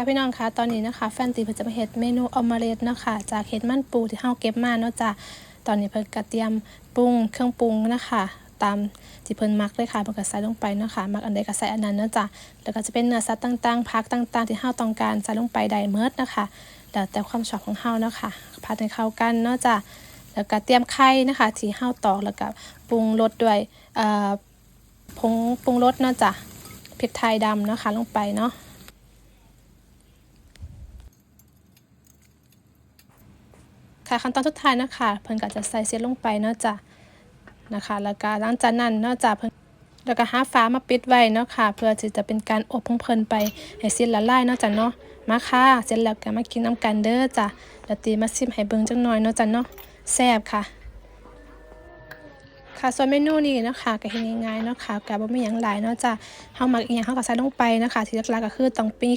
ค่ะพี่น้องคะตอนนี้นะคะแฟนตีเพิ่นจะมาเฮ็ดเมนูออมเมเลตเนาะค่ะจากเห็ดมันปูที่เฮาเก็บมาเนาะจ้ะตอนนี้เพิ่นก็เตรียมปรุงเครื่องปรุงนะคะตามที่เพิ่นมักเลยค่ะเพิ่นก็ใส่ลงไปเนาะค่ะมักอันใดก็ใส่อันนั้นเนาะจ้ะแล้วก็จะเป็นเนื้อสัตว์ต่างๆผักต่างๆ ที่เฮาต้องการใส่ลงไปได้เมิดนะคะแล้วแต่ความชอบของเฮาเนาะค่ะผัดให้เข้ากันเนาะจ้ะแล้วก็เตรียมไข่นะคะที่เฮาตอกแล้วก็ปรุงรสด้วยเอ่อผงปรุงรสเนาะจ้ะพริกไทยดำเนาะค่ะลงไปเนาะ ค่ะขั้นตอนสุดท้ายนะคะเพิ่นก็จะใส่เส้นลงไปเนาะจ้ะนะคะ แล้วก็หลังจากนั้นเนาะจ้ะเพิ่นแล้วก็หาฟ้ามาปิดไว้เนาะค่ะ เพื่อที่จะเป็นการอบของเพิ่นไปให้เส้นละลายเนาะจ้ะเนาะมาค่ะเสร็จแล้วก็มากินน้ำกันเด้อจ้ะแล้วตีมาชิมให้เบิ่งจังหน่อยเนาะจ้ะเนาะแซ่บค่ะ ค่ะส่วนเมนูนี้เนาะคะก็เฮ็ดง่ายๆเนาะค่ะก็บ่มีหยังหลายเนาะจ้ะเฮามักอีหยังเฮาก็ใส่ลงไปนะคะที่หลักๆก็คือต้องมี